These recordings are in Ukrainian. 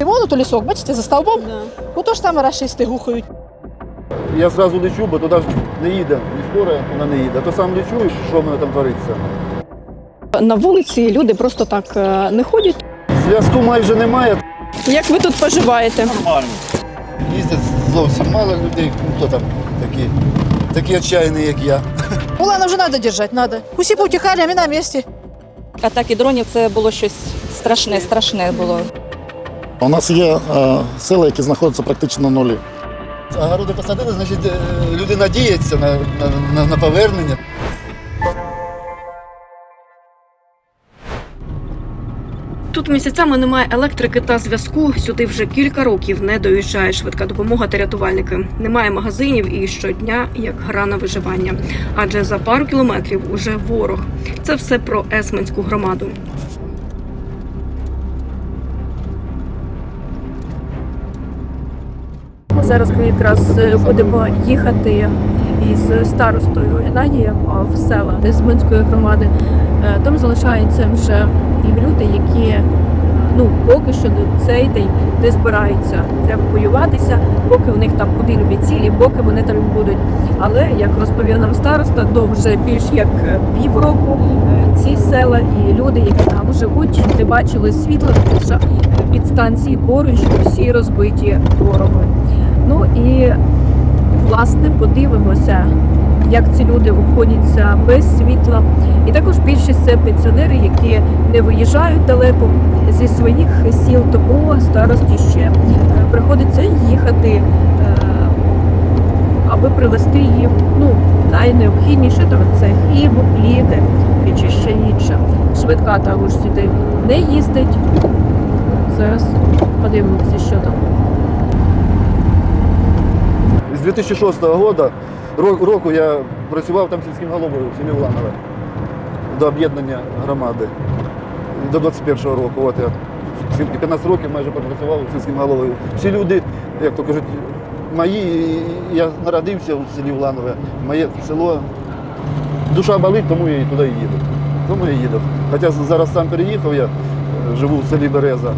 І вон то лісок, бачите, за стовбом? Ото ж там рашисти гухають. Я зразу лечу, бо туди ж не їде. Ні скоро вона не їде. То сам лечу, і що в мене там твориться. На вулиці люди просто так е, не ходять. Зв'язку майже немає. Як ви тут поживаєте? Нормально. Їздять зовсім мало людей, ну, хто там такі, такі отчаяні, як я. Улана вже треба держати, треба. Усі повтікали, а ми на місці. атаки дронів це було щось страшне, страшне було. У нас є е, села, які знаходяться практично на нулі. Огороди посадили, значить е, люди надіються на, на, на, на повернення. Тут місяцями немає електрики та зв'язку. Сюди вже кілька років не доїжджає швидка допомога та рятувальники. Немає магазинів і щодня як гра на виживання. Адже за пару кілометрів уже ворог. Це все про Есменську громаду. Зараз ми якраз е, будемо їхати із старостою Геннадієм в села Есменської громади. Е, Там залишаються вже люди, які е, ну поки що до цей день не збираються. Треба воюватися, поки у них там будинкові цілі, поки вони там будуть. Але як розповів нам староста, то вже більш як е, півроку е, ці села і люди, які там живуть, не бачили світла, тому що підстанції поруч всі розбиті ворогом. Ну і власне подивимося, як ці люди обходяться без світла. І також більшість це пенсіонери, які не виїжджають далеко зі своїх сіл, тому старості ще е, приходиться їхати, е, аби привезти їм ну, найнеобхідніше, то це хліб, і чи ще інше. Швидка також сюди не їздить. Зараз подивимося, що там. З 2006 року, ро- року я працював там сільським головою в селі Уланове до об'єднання громади. До 21-го року. От я 15 років майже пропрацював сільським головою. Всі люди, як то кажуть, мої, я народився у селі Уланове, моє село. Душа болить, тому я і туди їду. Тому я їду. Хоча зараз сам переїхав, я е, живу в селі Береза,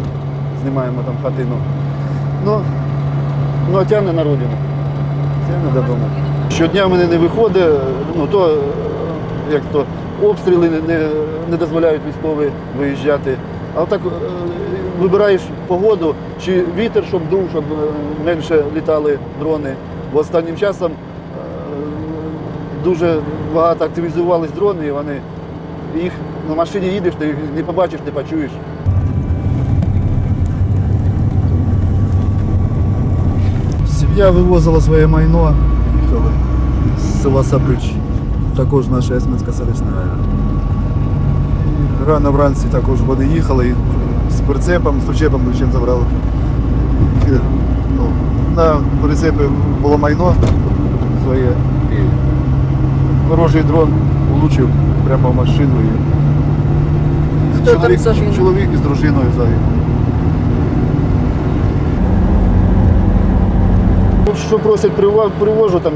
знімаємо там хатину. Ну, ну тягне на родину. Тягне додому. Щодня в мене не виходить, ну то е, як то обстріли не, не, не дозволяють військові виїжджати. А так е, вибираєш погоду, чи вітер, щоб дув, щоб е, менше літали дрони. Бо останнім часом дуже багато активізувались дрони, і вони їх на машині їдеш, ти їх не побачиш, не почуєш. Сім'я вивозила своє майно з села Саприч, також наша Есменська селищна рада. Рано вранці також вони їхали з прицепом, з причепом чим забрали. Ну, на прицепі було майно своє. І ворожий дрон влучив прямо в машину. І Хто чоловік, загинув? чоловік із дружиною загинув. Що просять, привожу там,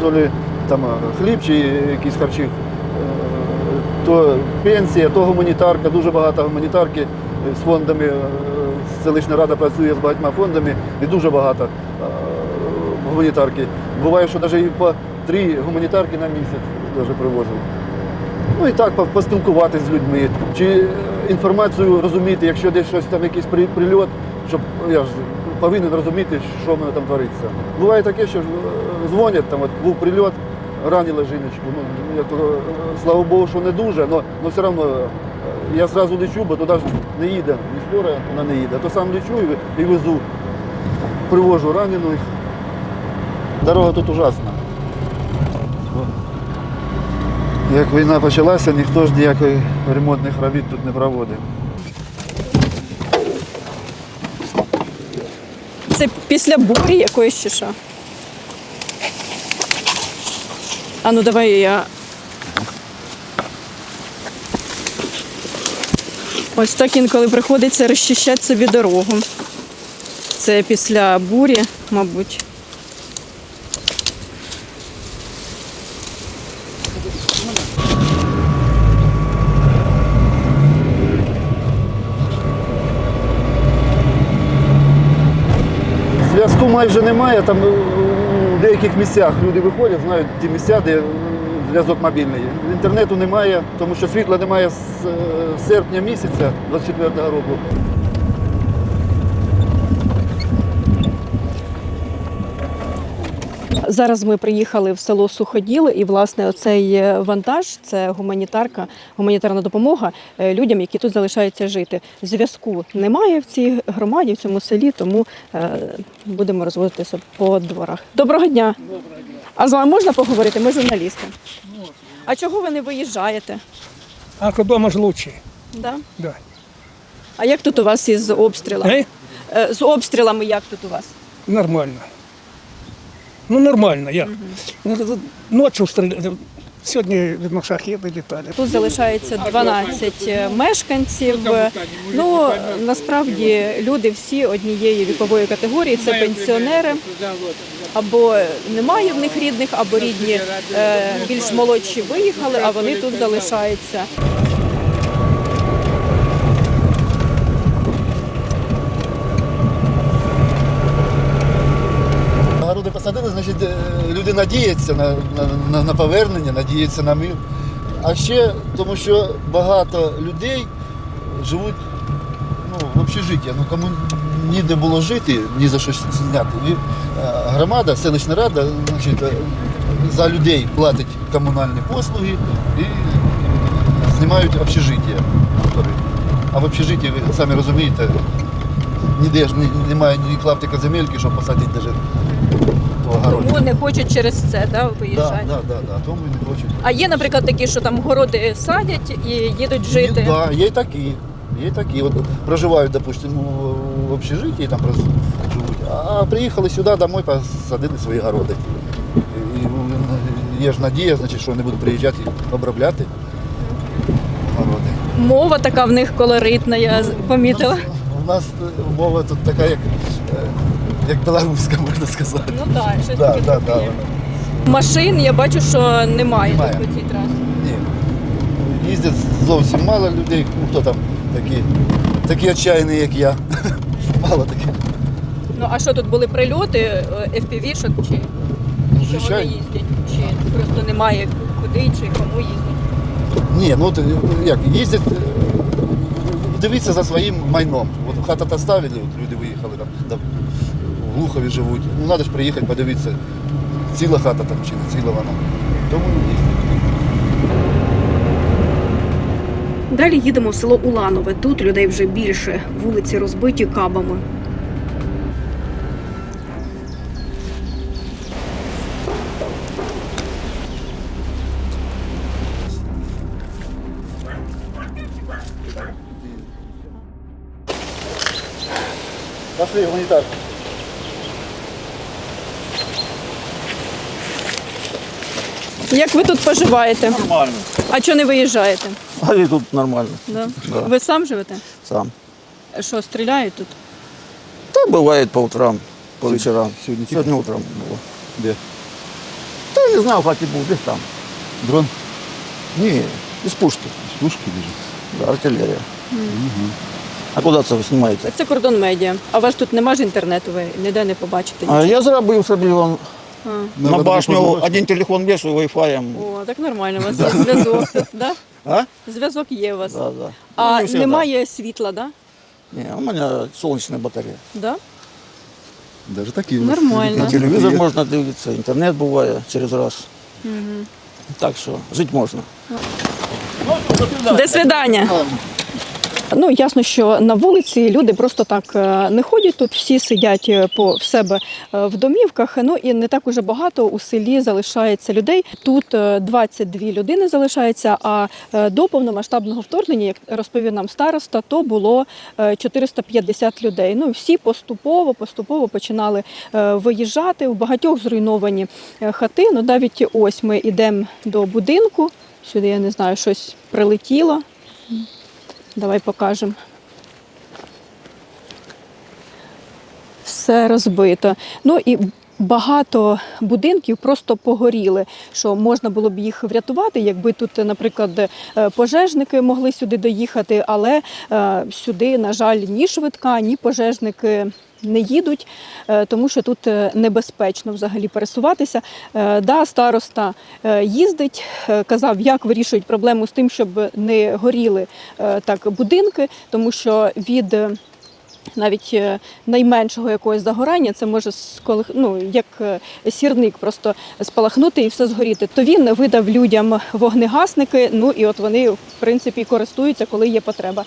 то ли там хліб чи якісь харчі, е, то пенсія, то гуманітарка, дуже багато гуманітарки е, з фондами. е, Селищна рада працює з багатьма фондами і дуже багато е, гуманітарки. Буває, що навіть і по три гуманітарки на місяць привозили. Ну і так по- поспілкуватися з людьми, чи е, інформацію розуміти, якщо десь щось там якийсь прильот, щоб я ж повинен розуміти, що в мене там твориться. Буває таке, що е, дзвонять, там от був прильот, ранили жіночку. Ну, я е, слава Богу, що не дуже, але все одно е, я одразу лечу, бо туди ж не їде, ні скоро вона не їде. То сам лечу і, везу, привожу ранену. Дорога тут ужасна. Як війна почалася, ніхто ж ніяких ремонтних робіт тут не проводив. Це після бурі якоїсь чи що? А ну давай я. Ось так інколи приходиться розчищати собі дорогу. Це після бурі, мабуть. Зв'язку майже немає. Там е, у деяких місцях люди виходять, знають ті місця, де зв'язок мобільний. Інтернету немає, тому що світла немає з е, серпня місяця 24-го року. Зараз ми приїхали в село Суходіл, і власне оцей е, вантаж це гуманітарка, гуманітарна допомога е, людям, які тут залишаються жити. Зв'язку немає в цій громаді, в цьому селі, тому е, будемо розводитися по дворах. Доброго дня! А з вами можна поговорити? Ми журналісти. А чого ви не виїжджаєте? А то дома ж лучше. Да? Да. А як тут у вас із обстрілами? Е, З обстрілами як тут у вас? Нормально. Ну нормально, як? Ну, Ночі стріляли. Сьогодні від шахіди літали. Тут залишається 12 мешканців. Ну насправді люди всі однієї вікової категорії. Це пенсіонери. Або немає в них рідних, або рідні е, більш молодші виїхали, а вони тут залишаються. Городи посадили, значить, е, люди надіються на, на, на, повернення, надіються на мир. А ще тому, що багато людей живуть ну, в общежитті. Ну, кому ніде було жити, ні за що зняти. І, е, громада, селищна рада значить, е, за людей платить комунальні послуги і знімають общежиття. А в общежитті, ви самі розумієте, ніде ж немає ні клаптика земельки, щоб посадити навіть. Тому не хочуть через це да, виїжджати. да, да, да, тому не хочуть. А є, наприклад, такі, що там городи садять і їдуть жити. Є, да, є й такі. Є такі. От проживають, допустимо, в общежитті, там живуть. А приїхали сюди домой, посадили свої городи. І є ж надія, значить, що вони будуть приїжджати і обробляти городи. Мова така в них колоритна, я помітила. У нас е, мова тут така, як, як білоруська, можна сказати. Ну так, щось Да, таке да, трохи да. є. Машин я бачу, що немає, Немає. тут по цій трасі. Ні. Їздять зовсім мало людей, ну хто там такі, такі отчаяні, як я. Мало таких. Ну а що тут були прильоти, е, FPV-шок чи Ну, що вони звичайно. їздять? Чи просто немає куди чи кому їздять? Ні, ну от, е, як, їздять, е, дивіться за своїм майном. От хата та ставили, от люди виїхали там, Глухові живуть. Ну треба ж приїхати, подивитися, ціла хата там чи не ціла вона. Тому. Далі їдемо в село Уланове. Тут людей вже більше. Вулиці розбиті кабами. Пошли, гуманітарку. Як ви тут поживаєте? Нормально. А чого не виїжджаєте? А і тут нормально. Да? Да. Ви сам живете? Сам. Що, стріляють тут? Та буває по утрам, по вечорам. сьогодні? Сьогодні утром було. Де? Та не знав, як і був, десь там. Дрон Ні, із пушки. з пушки біжить. Да, артилерія. А куди це ви знімаєте? Це кордон медіа. А у вас тут нема ж інтернету, ви ніде не побачите. А я зробив собі вон, А. на башню один телефон вішаю вайфаєм. О, так нормально, у вас є зв'язок тут, да? А? Зв'язок є у вас. Да, да. А Ну, не немає світла, да? Ні, у мене сонячна батарея. Да? Даже такі. у нас. Нормально. На телевізор можна дивитися, інтернет буває через раз. Так що жити можна. До свидання. Ну ясно, що на вулиці люди просто так е, не ходять тут, всі сидять е, по в себе е, в домівках. Ну і не так уже багато у селі залишається людей. Тут е, 22 людини залишається. А до повномасштабного вторгнення, як розповів нам староста, то було е, 450 людей. Ну всі поступово, поступово починали виїжджати. У багатьох зруйновані хати. Ну навіть ось ми йдемо до будинку. Сюди я не знаю, щось прилетіло. Давай покажемо. Все розбито. Ну і багато будинків просто погоріли, що можна було б їх врятувати, якби тут, наприклад, е, пожежники могли сюди доїхати, але е, сюди, на жаль, ні швидка, ні пожежники не їдуть, е, тому що тут е, небезпечно взагалі пересуватися. Е, Да, староста їздить, казав, як вирішують проблему з тим, щоб не горіли так будинки, тому що від навіть найменшого якогось загорання це може сколих, ну, як сірник просто спалахнути і все згоріти. То він видав людям вогнегасники. Ну і от вони в принципі користуються, коли є потреба.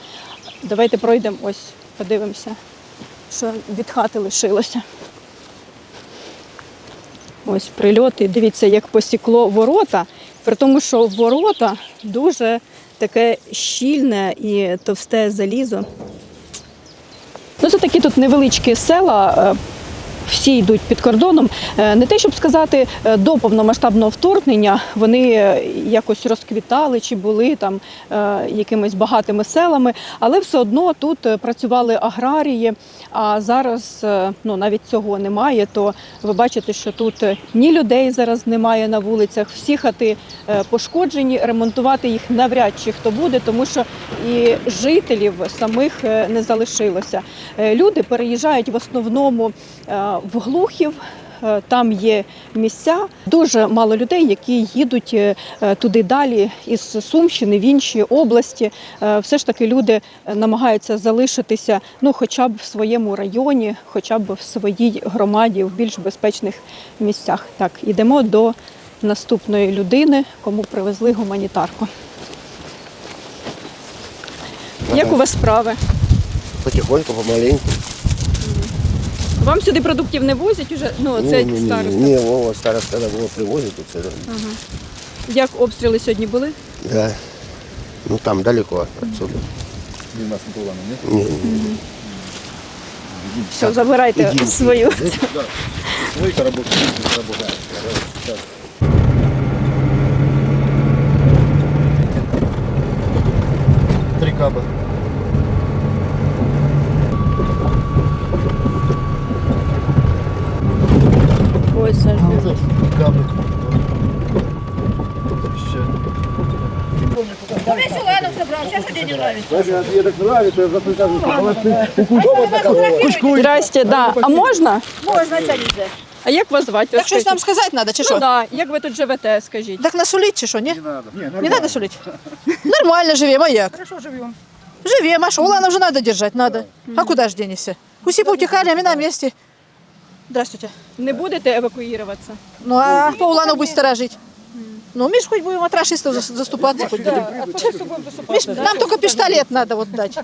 Давайте пройдемо ось, подивимося, що від хати лишилося. Ось прильоти. Дивіться, як посікло ворота, при тому, що ворота дуже таке щільне і товсте залізо. Ну, це такі тут невеличкі села. Всі йдуть під кордоном. Е, Не те, щоб сказати, е, до повномасштабного вторгнення вони е, якось розквітали чи були там якимись багатими селами, але все одно тут працювали аграрії. А зараз ну навіть цього немає. То ви бачите, що тут ні людей зараз немає на вулицях, всі хати пошкоджені. Ремонтувати їх навряд чи хто буде, тому що і жителів самих не залишилося. Люди переїжджають в основному в Глухів. е, Там є місця, дуже мало людей, які їдуть е, е, туди далі із Сумщини в інші області. Все ж таки люди намагаються залишитися, ну хоча б в своєму районі, хоча б в своїй громаді, в більш безпечних місцях. Так, йдемо до наступної людини, кому привезли гуманітарку. Як у вас справи? Потихоньку, помаленьку. Вам сюди продуктів не возять уже? Ну, це ні, ні, староста. ні, Вова, староста да, було привозить тут це. Як обстріли сьогодні були? Да. Ну там далеко отсюда. У нас не було, ні? Ні, ні. Все, забирайте Ідіть. свою. Свойка робота, робота. Три каба. Ой, Саш, Це каби. Ще. Я так нравится, я завжди кажу, що Здрасте, да. А можна? Можна це нельзя. А як вас звати? Так щось нам сказати треба, чи Ну, да. Як ви тут живете, скажіть? Так насолить чи що, ні? не треба солить? Нормально живемо, а як? Хорошо живемо. Живем, а что? Уланов же надо держать, надо. А куда ж денешься? Усі повтихали, а мы на месте. Здравствуйте. Не будете евакуюватися? Ну а хто Улану буде сторожить? Ну, ми ж хоть будем от рашистов зас- заступаться. Хоть будем. Ми нам только пистолет надо вот дать.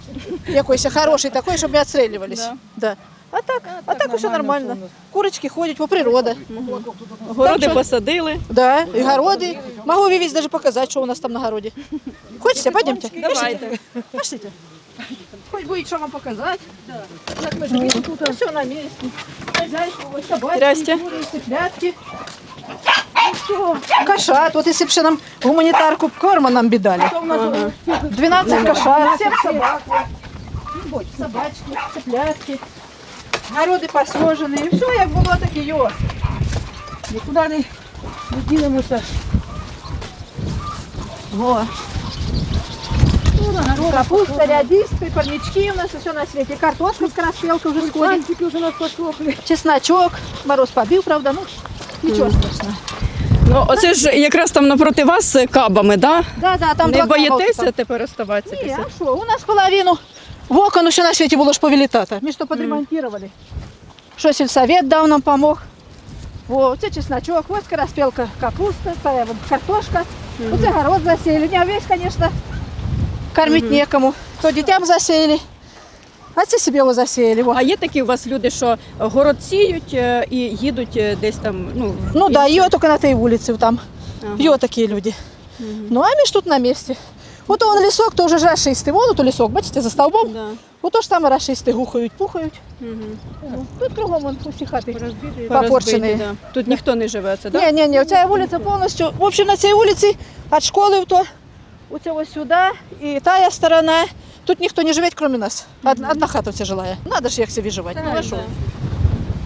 Якийсь хороший такой, чтобы не отстреливались. Да. А так, а так все нормально. Курочки ходять, по природа. Городи що- посадили. Да, и городы. Могу вивезти даже показать, что у нас там на городе. Хочете? Пойдемте. Давайте. Пошлите. Хоть будет что вам показать. Как мы живем тут, а все на месте. Хозяйство, вот собаки, Здрасте. куры, цыплятки. Ну все, кошат. Вот если бы еще нам гуманитарку корма нам бы дали. 12 кошат, 7 собак. Вот, собачки, цыплятки. Народи посажені. І все, як було, так і є. Нікуди не, не ділимося. Во. Капуста, рядиспы, парнички у нас все на свете. Картошка с краспелкой уже сходит. уже нас посохли. Чесночок. Мороз побил, правда, ну ничего страшного. Ну, оце ж якраз там напроти вас з кабами, да? Да, да, там Не два боїтеся тепер оставатися? Ні, після? а що, у нас половину вокон все на свете було ж повилітати. Ми що подремонтировали. Що сельсовет дав нам помог. Во, це чесночок, ось краспелка капуста, та, вон картошка. Оце город засеяли. Не весь, конечно, кормить некому. То дітям засеяли, а це себе його засеяли. Во. А є такі у вас люди, що город сіють е, і їдуть е, десь там, ну, Ну да, інше? ее только на той улице там. Ага. Ее такие люди. Ну а мы ж тут на месте. Вот он лесок, то уже ж рашисти. Вон тут лесок, бачите, за столбом. Да. Вот то ж там рашисти гухають, пухають. Мгм. Ну, Тут кругом вон усі хати Порозбиті, попорчені. да. Тут ніхто не живе, це, да? Ні, ні, ні, ця вулиця повністю. В общем, на цій вулиці від школи то у цього сюди і тая сторона. Тут ніхто не живе, крім нас. Одна, одна хата вся жилая. Надо ж як собі живати. Ну, а що?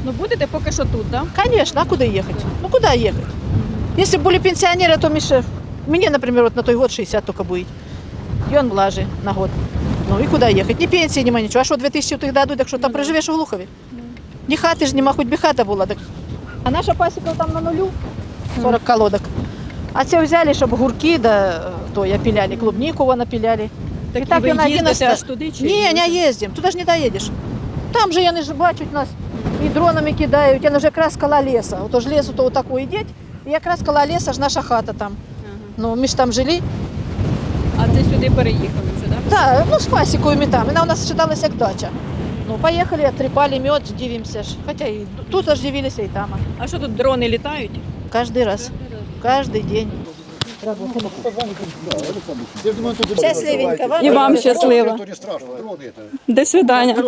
Ну будете поки що тут, да? Конечно, а куда ехать? Ну куда ехать? Если бы были пенсионеры, то Миша, мне, например, вот на той год 60 только будет. И он млажий на год. Ну и куда ехать? Ни пенсии, ни ничего. А что, 2000 тих дадуть, так що там проживеш у Глухові? Ні хати ж нема, хоч би хата була. Так. А наша пасіка там на нулю, 40 колодок. А це взяли, щоб гурки, да, то я піляли, клубніку вона піляли. Так, І так ви і на їздите 11. аж туди чи Ні, не їздимо, туди ж не доїдеш. Там же вони ж бачать нас і дронами кидають, вони вже якраз коло лісу. Ото ж лісу то отако йдеть, і якраз коло лісу ж наша хата там. Ну, ми ж там жили. А це сюди переїхали вже, так? Так, ну з пасікою ми там. Вона у нас вважалася як дача. Ну, поїхали, оттріпали мед, дивимося ж. Хоча і тут аж дивилися, і там. А що тут дрони літають? Кожен раз, кожен день. Щасливенько. Вам І вам щасливо. До свидання.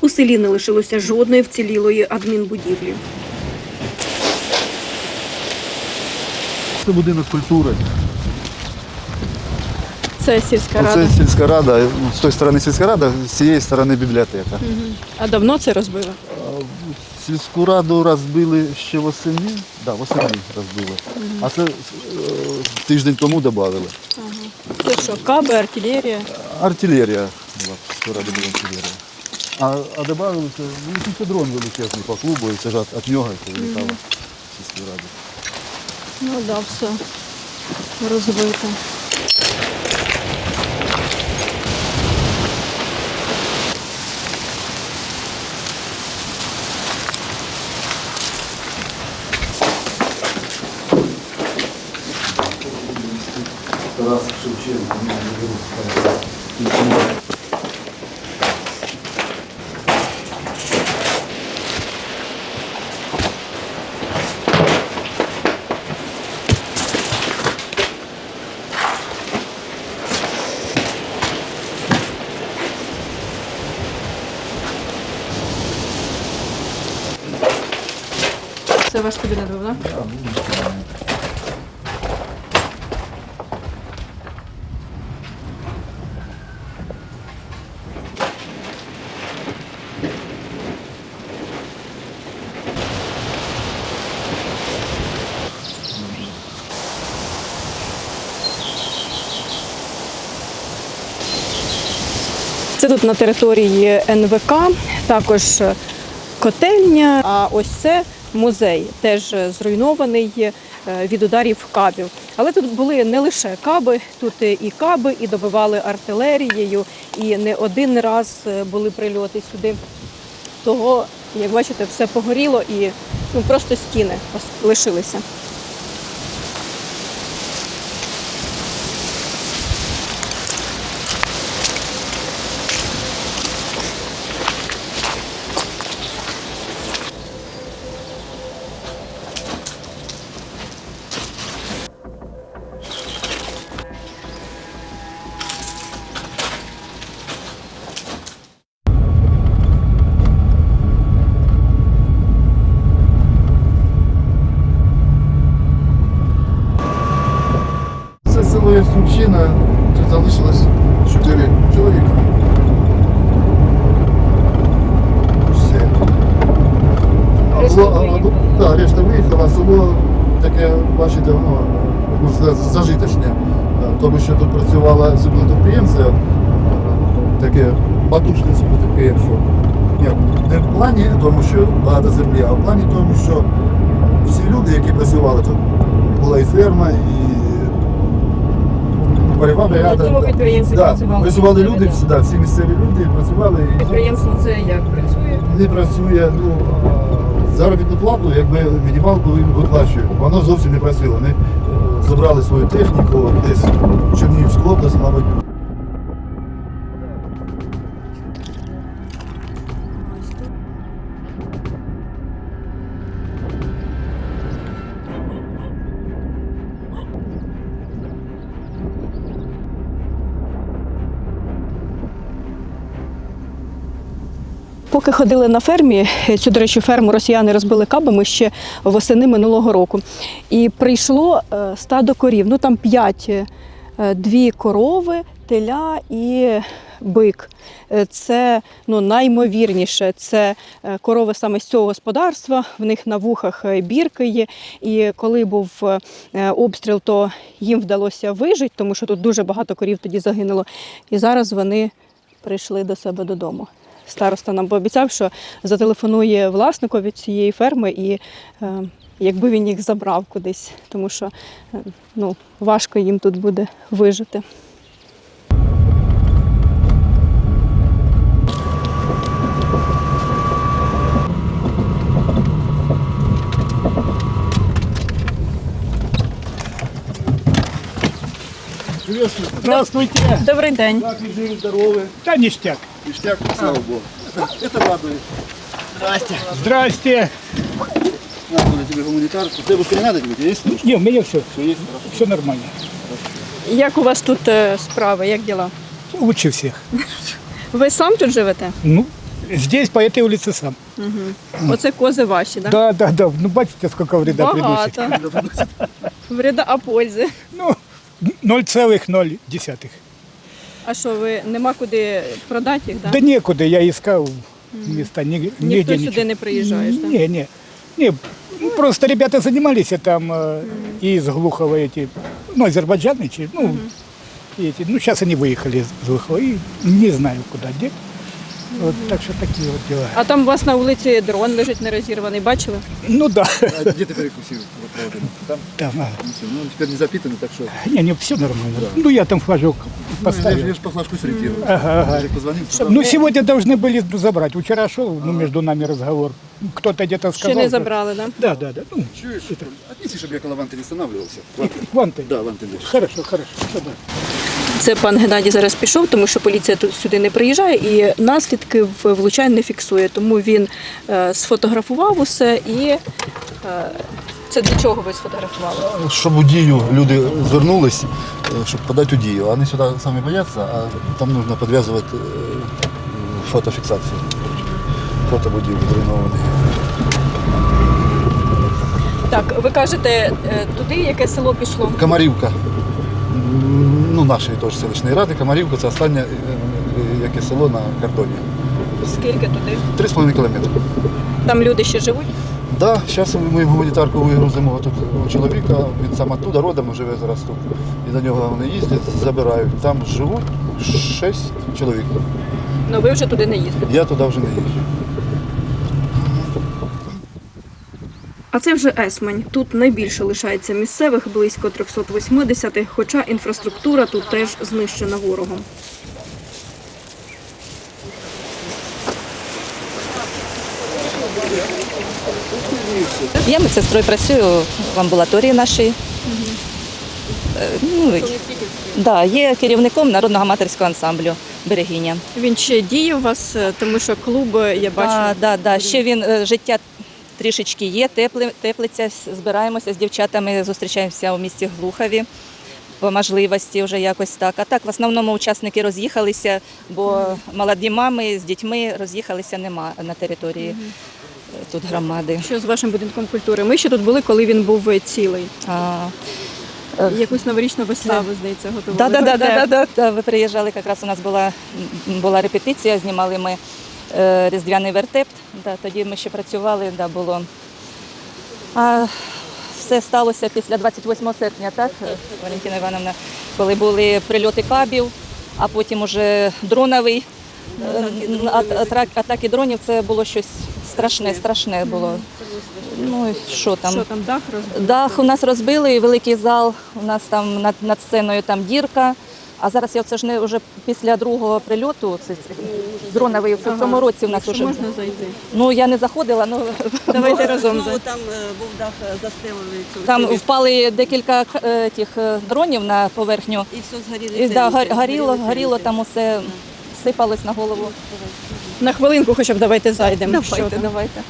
У селі не лишилося жодної вцілілої адмінбудівлі. Це будинок культури. Це сільська рада. Це сільська рада. ну, З тої сторони сільська рада, з цієї сторони бібліотека. А давно це розбили? Сільську раду розбили ще восени. Да, восени розбили. А це е, тиждень тому додали. Це що, каби, артилерія? Артилерія була, в сільській була артилерія. А, а додали, це, ну, це дрон величезний по клубу, і це ж від нього прилітало в сільській раді. Ну да, все розбито. Це ваш кабінет так? Це тут на території НВК, також котельня. А ось це музей, теж зруйнований е, від ударів кабів. Але тут були не лише каби, тут і каби, і добивали артилерією, і не один раз е, були прильоти сюди. Того, як бачите, все погоріло і ну, просто стіни лишилися. Це село Ясунчина, тут залишилось чотири чоловіка. Все. А було, а, ну, да, решта виїхала, село таке, бачите, воно можна сказати, зажиточне. Е, Тому що тут працювала землепідприємство, е, таке потужне землепідприємство. Ні, не в плані тому, що багато землі, а в плані тому, що всі люди, які працювали тут, була і ферма, і Бойова бригада. цьому підприємстві да, працювали працювали люди, да? всі, да, всі місцеві люди працювали. Підприємство це як працює? не працює, ну, заробітну плату, якби мінімалку їм виплачує. Воно зовсім не працює. Вони е, забрали свою техніку десь в Чернігівську область, мабуть. Поки ходили на фермі, цю, до речі, ферму росіяни розбили кабами ще восени минулого року. І прийшло е, стадо корів. Ну там п'ять, е, дві корови, теля і бик. Е, Це ну, наймовірніше. Це е, корови саме з цього господарства. В них на вухах е, бірки є. І коли був е, обстріл, то їм вдалося вижити, тому що тут дуже багато корів тоді загинуло. І зараз вони прийшли до себе додому Староста нам пообіцяв, що зателефонує власникові цієї ферми і е, якби він їх забрав кудись, тому що е, ну, важко їм тут буде вижити. Здравствуйте. Добрий день. Как вы живы, здоровы? Та ништяк. Ништяк, слава Богу. Это радует. Здрасте. На, Оля, тебе гуманитарку. Хлебушка не надо тебе, есть? Не, у меня все, Все есть, хорошо. все нормально. Як у вас тут е, справи? Як діла? Лучше всех. Ви сам тут живете? Ну, здесь, по этой улице сам. Оце кози ваші, так? Да, да, да. Ну, бачите, сколько вреда приносит. Багато. Вреда, а пользи. Ну, 0,0. А що, ви нема куди продати їх, Да некуда, я искал места, ни- Ніхто нигде сюди ничего. не приїжджає, так? Не, не. Не, ну, просто ребята занимались а там э, из Глухова эти, ну, азербайджанцы, ну, эти, ну, сейчас они выехали из Глухова и не знаю, куда деть. Вот, так что такие вот дела. А там у вас на вулиці дрон лежить нерозірваний, бачили? Ну да, А где ты перекусил? Вот, правда. Там? там, а, Ну, всё, ну, теперь не запитано, так что... не, не, все нормально. Ну, я там флажок Ну, я, же- поставил. я же по флажку сориентировал. Ага, ага. Ярик позвонил, сказал, Ну, сегодня должны были забрать. Вчера шел, ну, между нами разговор. Кто-то где-то Ще сказал. не что- забрали, так? Да, да, да. Ну, Чуешь? Отнеси, чтобы я около ванты не останавливался. Ладно. вон ты. Да, ванты лежишь. Хорошо, хорошо. Всё, да. Це пан Геннадій зараз пішов, тому що поліція тут сюди не приїжджає і наслідки влучань не фіксує. Тому він е, сфотографував усе і е, це для чого ви сфотографували? Щоб у дію люди звернулись, е, щоб подати у дію. Вони сюди самі бояться, а там потрібно підв'язувати фотофіксацію. Фото будів зруйнований. Так, ви кажете, туди яке село пішло? Камарівка. Ну, нашої теж селищної ради. Камарівка це останнє е, е, яке село на кордоні. Скільки туди? 3,5 кілометри. Там люди ще живуть? Да, зараз ми гуманітарку вигрузимо тут у чоловіка, він сам оттуда родом живе зараз тут. І до нього вони їздять, забирають. Там живуть 6 чоловік. Ну ви вже туди не їздите. Я туди вже не їжджу. А це вже Есмань. Тут найбільше лишається місцевих, близько 380, хоча інфраструктура тут теж знищена ворогом. Я медсестрою працюю в амбулаторії нашій. Е, Ну, да, є керівником народного аматорського ансамблю Берегиня. Він ще діє у вас, е, тому що клуб е, я бачу. Да, да, да. Ще він життя трішечки є, тепли, теплиця. Збираємося з дівчатами, зустрічаємося у місті Глухові. По можливості вже якось так. А так, в основному учасники роз'їхалися, бо молоді мами з дітьми роз'їхалися нема на території е, тут громади. Що з вашим будинком культури? Ми ще тут були, коли він був е, цілий. А, Якусь новорічну виставу, здається, готували. Да, да, да, Вертеп. да, да, да. Ви приїжджали, якраз у нас була, була репетиція, знімали ми е, різдвяний вертеп. Да, тоді ми ще працювали, да, було. А все сталося після 28 серпня, так, е, Валентина Івановна, коли були прильоти кабів, а потім уже дроновий. е, ат- Атаки дронів це було щось страшне, страшне було. Ну і що там? Що там дах розбив? Дах у нас розбили, великий зал. У нас там над, над сценою там дірка. А зараз я це ж не вже після другого прильоту, це, це дроновий в цьому році у нас Що вже. можна зайти? Ну я не заходила, ну Давайте разом Ну, зайдемо. там е, був дах застелили. Там впали декілька е, тих е, дронів на поверхню. І все згоріло. І, да, гор- горіло, горіло, там усе сипалось на голову. На хвилинку хоча б давайте зайдемо. Що Давайте, там? давайте.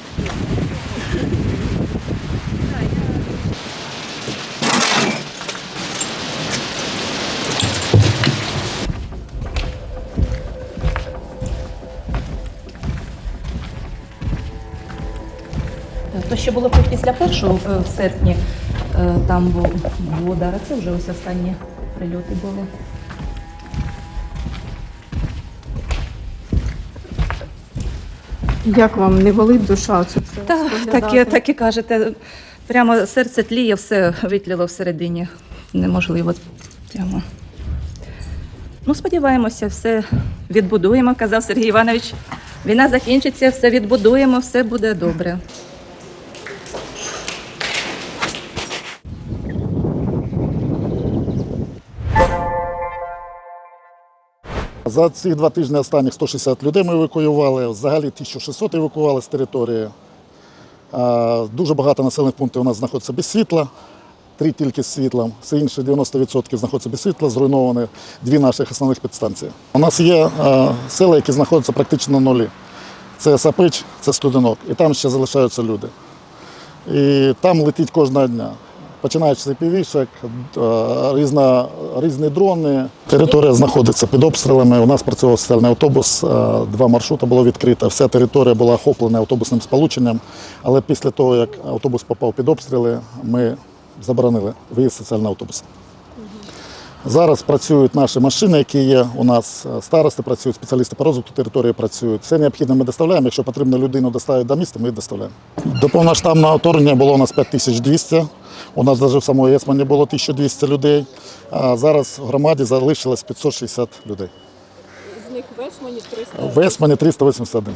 Що було після першого е, в серпні, е, там був, удар, а це вже ось останні прильоти були. Як вам не болить душа? Це все Так, так, і- так і кажете. Прямо серце тліє, все витліло всередині. Неможливо. Прямо. Ну, сподіваємося, все відбудуємо, казав Сергій Іванович. Війна закінчиться, все відбудуємо, все буде добре. За ці два тижні останніх 160 людей ми евакуювали, взагалі 1600 евакуювали з території. Дуже багато населених пунктів у нас знаходиться без світла, три тільки з світлом, все інше 90% знаходиться без світла, зруйновані дві наших основних підстанції. У нас є села, які знаходяться практично на нулі. Це Сапич, це Студенок, і там ще залишаються люди. І там летить кожного дня. Починаючи з півішок, різна, різні дрони. Територія знаходиться під обстрілами. У нас працював соціальний автобус, е, два маршрути було відкрито. Вся територія була охоплена автобусним сполученням. Але після того, як автобус попав під обстріли, ми заборонили виїзд соціального автобуса. Зараз працюють наші машини, які є у нас. Старости працюють, спеціалісти по розвитку території працюють. Все необхідне ми доставляємо. Якщо потрібно людину доставити до міста, ми її доставляємо. До повноштабного вторгнення було у нас 5200. У нас навіть в самої Есмані було 1200 людей. А зараз в громаді залишилось 560 людей. З них в Есмані 300. В Есмані 381.